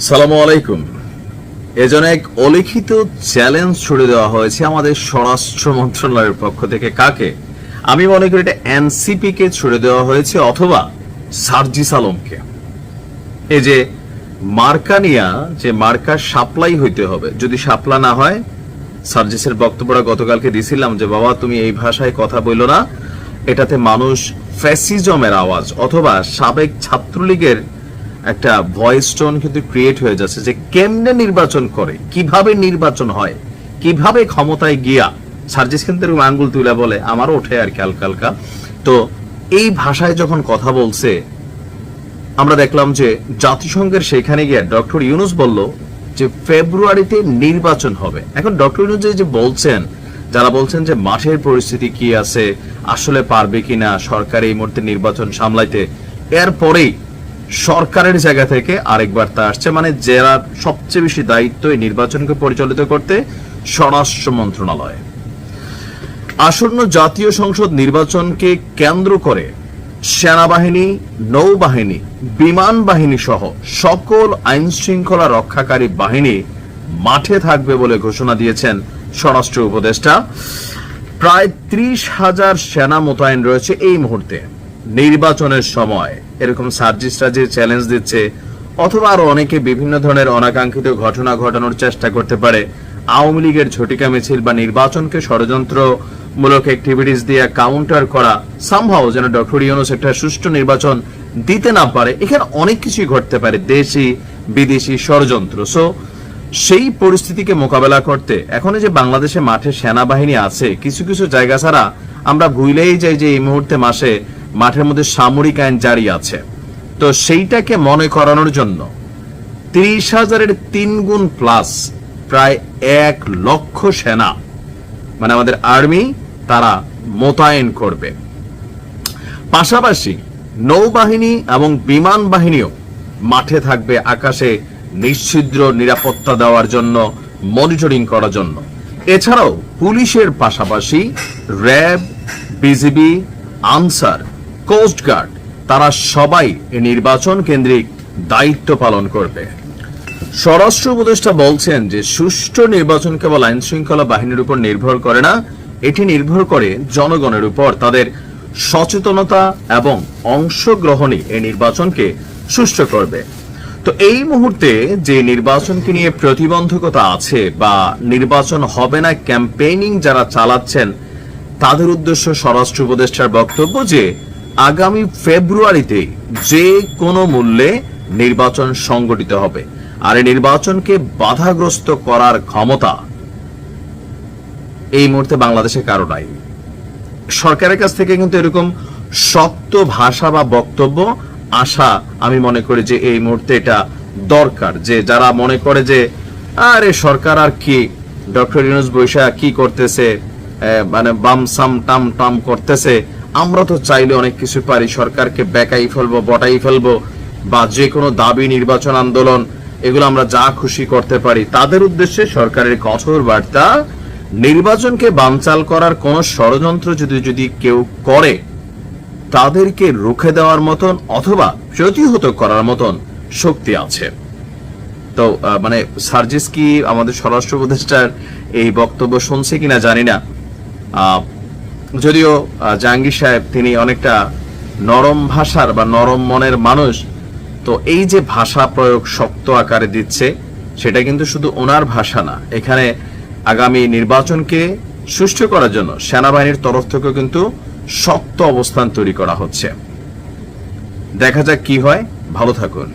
সালামু আলাইকুম। এজন্য এক অলিখিত চ্যালেঞ্জ ছুড়ে দেওয়া হয়েছে আমাদের স্বরাষ্ট্র মন্ত্রণালয়ের পক্ষ থেকে। কাকে? আমি মনে করি এটা এনসিপি কে ছুড়ে দেওয়া হয়েছে অথবা সার্জিস আলমকে। এই যে মার্কা নিয়া, যে মার্কা সাপ্লাই হইতে হবে, যদি সাপ্লা না হয়, সার্জিসের বক্তব্যটা গতকালকে দিছিলাম যে, বাবা, তুমি এই ভাষায় কথা বলল না। এটাতে মানুষ ফ্যাসিজমের আওয়াজ অথবা সাবেক ছাত্রলীগের একটা ভয়েস টোন কিন্তু ক্রিয়েট হয়ে যাচ্ছে যে কেমনে নির্বাচন করে, কীভাবে নির্বাচন হয়, কীভাবে ক্ষমতায় গিয়া, সার্জিস কিন্তু এরকম আঙ্গুল তুলে বলে, আমারও ওঠে আর কি হালকা তো এই ভাষায় যখন কথা বলছে, আমরা দেখলাম যে জাতিসংঘের সেখানে গিয়ে ডক্টর ইউনুস বলল যে ফেব্রুয়ারিতে নির্বাচন হবে। এখন ডক্টর ইউনুস যে বলছেন, যারা বলছেন যে মাঠের পরিস্থিতি কি আছে, আসলে পারবে কিনা সরকার এই মুহূর্তে নির্বাচন সামলাইতে, এরপরেই সরকারের জায়গা থেকে আরেকবার তা আসছে মানে যারা সবচেয়ে বেশি দায়িত্ব এই নির্বাচনকে পরিচালিত করতে স্বরাষ্ট্র মন্ত্রণালয়। আসন্ন জাতীয় সংসদ নির্বাচনকে কেন্দ্র করে সেনাবাহিনী, নৌবাহিনী, বিমান বাহিনী সহ সকল আইন শৃঙ্খলা রক্ষাকারী বাহিনী মাঠে থাকবে বলে ঘোষণা দিয়েছেন স্বরাষ্ট্র উপদেষ্টা। প্রায় ত্রিশ হাজার সেনা মোতায়েন রয়েছে এই মুহূর্তে। নির্বাচনের সময় এরকম সার্জিসরা যে চ্যালেঞ্জ দিচ্ছে, অথবা আরও অনেকে বিভিন্ন ধরনের অনাকাঙ্ক্ষিত ঘটনা ঘটানোর চেষ্টা করতে পারে। আওয়ামী লীগের ঝটিকা মিছিল বা নির্বাচনকে ষড়যন্ত্রমূলক অ্যাক্টিভিটিস দিয়ে কাউন্টার করা সম্ভব যেন ডক্টর ইউনুস একটা সুষ্ঠু নির্বাচন দিতে না পারে, এখানে অনেক কিছুই ঘটতে পারে, দেশি, বিদেশি ষড়যন্ত্র। সো সেই পরিস্থিতিকে মোকাবেলা করতে এখন যে বাংলাদেশে মাঠে সেনাবাহিনী আছে, কিছু কিছু জায়গা ছাড়া আমরা ভুলেই যাই যে এই মুহূর্তে মাসে মাঠের মধ্যে সামরিক আইন জারি আছে। তো সেইটাকে মনে করানোর জন্য তিরিশ হাজারের তিন গুণ প্লাস প্রায় এক লক্ষ সেনা মানে আমাদের আর্মি, তারা মোতায়েন করবে। পাশাপাশি নৌবাহিনী এবং বিমান বাহিনীও মাঠে থাকবে আকাশে নিশ্ছিদ্র নিরাপত্তা দেওয়ার জন্য মনিটরিং করার জন্য। এছাড়াও পুলিশের পাশাপাশি র্যাব, বিজিবি, আনসার কোস্টগার্ড তারা সবাই নির্বাচন কেন্দ্রিক দায়িত্ব পালন করবে। স্বরাষ্ট্র উপদেষ্টা বলছেন যে, সুষ্ঠু নির্বাচন কেবল আইন শৃঙ্খলা বাহিনীর উপর নির্ভর করে না, এটি নির্ভর করে জনগণের উপর। তাদের সচেতনতা এবং অংশগ্রহণই এই নির্বাচনকে সুষ্ঠু করবে। তো এই মুহূর্তে যে নির্বাচনকে নিয়ে প্রতিবন্ধকতা আছে বা নির্বাচন হবে না, ক্যাম্পেইনিং যারা চালাচ্ছেন, তাদের উদ্দেশ্য স্বরাষ্ট্র উপদেষ্টার বক্তব্য যে আগামী ফেব্রুয়ারিতে যে কোনো মূল্যে নির্বাচন সংগঠিত হবে। আর এই নির্বাচনকে বাধাগ্রস্ত করার ক্ষমতা এই মুহূর্তে বাংলাদেশে কারও নাই। সরকারের কাছ থেকে কিন্তু এরকম শক্ত ভাষা বা বক্তব্য আসা আমি মনে করি যে এই মুহূর্তে এটা দরকার। যে যারা মনে করে যে, আরে সরকার আর কি, ডক্টর ইউনুস বৈশা কি করতেছে মানে বাম সাম টাম টাম করতেছে আমরা তো চাইলে অনেক কিছু পারি। সরকারকে বেকাই ফেলব, বটাই ফেলব বা যে কোনো দাবি, নির্বাচন, আন্দোলন, এগুলো আমরা যা খুশি করতে পারি। তাদের উদ্দেশ্যে সরকারের কঠোর বার্তা, নির্বাচনকে বানচাল করার কোন ষড়যন্ত্র যদি যদি কেউ করে, তাদেরকে রুখে দেওয়ার মতন অথবা প্রতিহত করার মতন শক্তি আছে। তো মানে সার্জিস কি আমাদের স্বরাষ্ট্র উপদেষ্টার এই বক্তব্য শুনছে কিনা জানি না। যদিও জাহাঙ্গীর সাহেব তিনি অনেকটা নরম ভাষার বা নরম মনের মানুষ, তো এই যে ভাষা প্রয়োগ শক্ত আকারে দিচ্ছে, সেটা কিন্তু শুধু ওনার ভাষা না, এখানে আগামী নির্বাচনকে সুষ্ঠু করার জন্য সেনাবাহিনীর তরফ থেকেও কিন্তু শক্ত অবস্থান তৈরি করা হচ্ছে। দেখা যাক কি হয়। ভালো থাকুন।